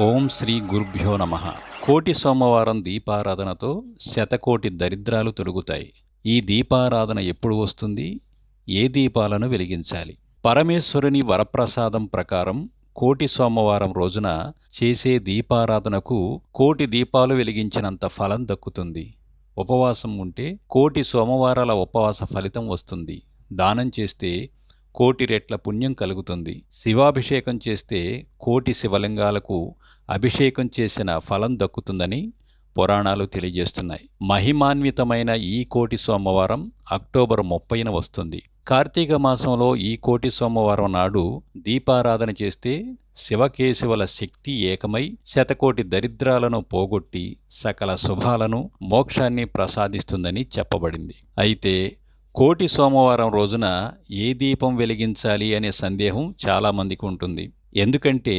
ఓం శ్రీ గురుభ్యో నమ. కోటి సోమవారం దీపారాధనతో శతకోటి దరిద్రాలు తొలుగుతాయి ఈ దీపారాధన ఎప్పుడు వస్తుంది? ఏ దీపాలను వెలిగించాలి? పరమేశ్వరుని వరప్రసాదం ప్రకారం కోటి సోమవారం రోజున చేసే దీపారాధనకు కోటి దీపాలు వెలిగించినంత ఫలం దక్కుతుంది. ఉపవాసం ఉంటే కోటి సోమవారాల ఉపవాస ఫలితం వస్తుంది. దానం చేస్తే కోటి రెట్ల పుణ్యం కలుగుతుంది. శివాభిషేకం చేస్తే కోటి శివలింగాలకు అభిషేకం చేసిన ఫలం దక్కుతుందని పురాణాలు తెలియజేస్తున్నాయి. మహిమాన్వితమైన ఈ కోటి సోమవారం అక్టోబర్ ముప్పైన వస్తుంది. కార్తీక మాసంలో ఈ కోటి సోమవారం నాడు దీపారాధన చేస్తే శివకేశవుల శక్తి ఏకమై శతకోటి దరిద్రాలను పోగొట్టి సకల శుభాలను మోక్షాన్ని ప్రసాదిస్తుందని చెప్పబడింది. అయితే కోటి సోమవారం రోజున ఏ దీపం వెలిగించాలి అనే సందేహం చాలామందికి ఉంటుంది. ఎందుకంటే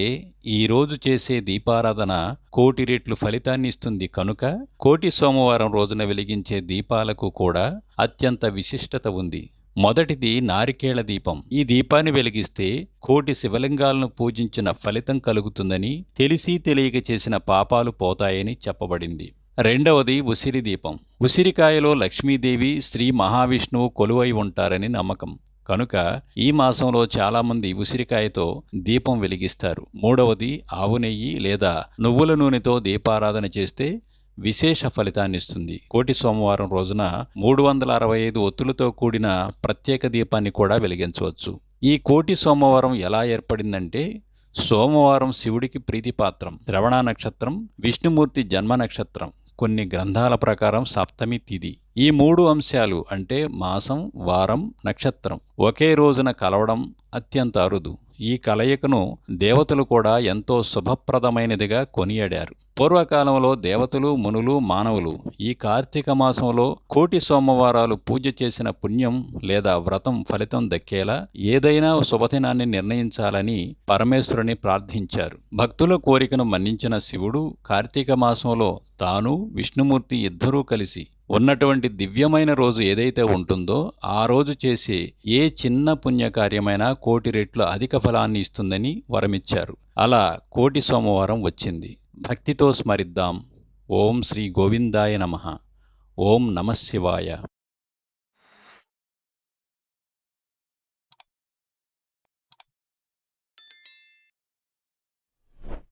ఈ రోజు చేసే దీపారాధన కోటి రెట్లు ఫలితాన్ని ఇస్తుంది. కనుక కోటి సోమవారం రోజున వెలిగించే దీపాలకు కూడా అత్యంత విశిష్టత ఉంది. మొదటిది నారికేళ దీపం. ఈ దీపాన్ని వెలిగిస్తే కోటి శివలింగాలను పూజించిన ఫలితం కలుగుతుందని తెలిసి తెలియక చేసిన పాపాలు పోతాయని చెప్పబడింది. రెండవది ఉసిరి దీపం. ఉసిరికాయలో లక్ష్మీదేవి శ్రీ మహావిష్ణువు కొలువై ఉంటారని నమ్మకం. కనుక ఈ మాసంలో చాలామంది ఉసిరికాయతో దీపం వెలిగిస్తారు. మూడవది ఆవు నెయ్యి లేదా నువ్వుల నూనెతో దీపారాధన చేస్తే విశేష ఫలితాన్నిస్తుంది. కోటి సోమవారం రోజున మూడు వందల అరవై ఐదు ఒత్తులతో కూడిన ప్రత్యేక దీపాన్ని కూడా వెలిగించవచ్చు. ఈ కోటి సోమవారం ఎలా ఏర్పడిందంటే సోమవారం శివుడికి ప్రీతిపాత్రం శ్రవణ నక్షత్రం విష్ణుమూర్తి జన్మ నక్షత్రం కొన్ని గ్రంథాల ప్రకారం సప్తమి తిది. ఈ మూడు అంశాలు అంటే మాసం వారం నక్షత్రం ఒకే రోజున కలవడం అత్యంత అరుదు. ఈ కలయికను దేవతలు కూడా ఎంతో శుభప్రదమైనదిగా కొనియాడారు. పూర్వకాలంలో దేవతలు మునులు మానవులు ఈ కార్తీక మాసంలో కోటి సోమవారాలు పూజ చేసిన పుణ్యం లేదా వ్రతం ఫలితం దక్కేలా ఏదైనా శుభదినాన్ని నిర్ణయించాలని పరమేశ్వరుని ప్రార్థించారు. భక్తుల కోరికను మన్నించిన శివుడు కార్తీక మాసంలో తాను విష్ణుమూర్తి ఇద్దరూ కలిసి ఉన్నటువంటి దివ్యమైన రోజు ఏదైతే ఉంటుందో ఆ రోజు చేసే ఏ చిన్న పుణ్యకార్యమైనా కోటి రెట్లు అధిక ఫలాన్ని ఇస్తుందని వరమిచ్చారు. అలా కోటి సోమవారం వచ్చింది. భక్తితో స్మరిద్దాం. ఓం శ్రీ గోవిందాయ నమ. ఓం నమ శివాయ.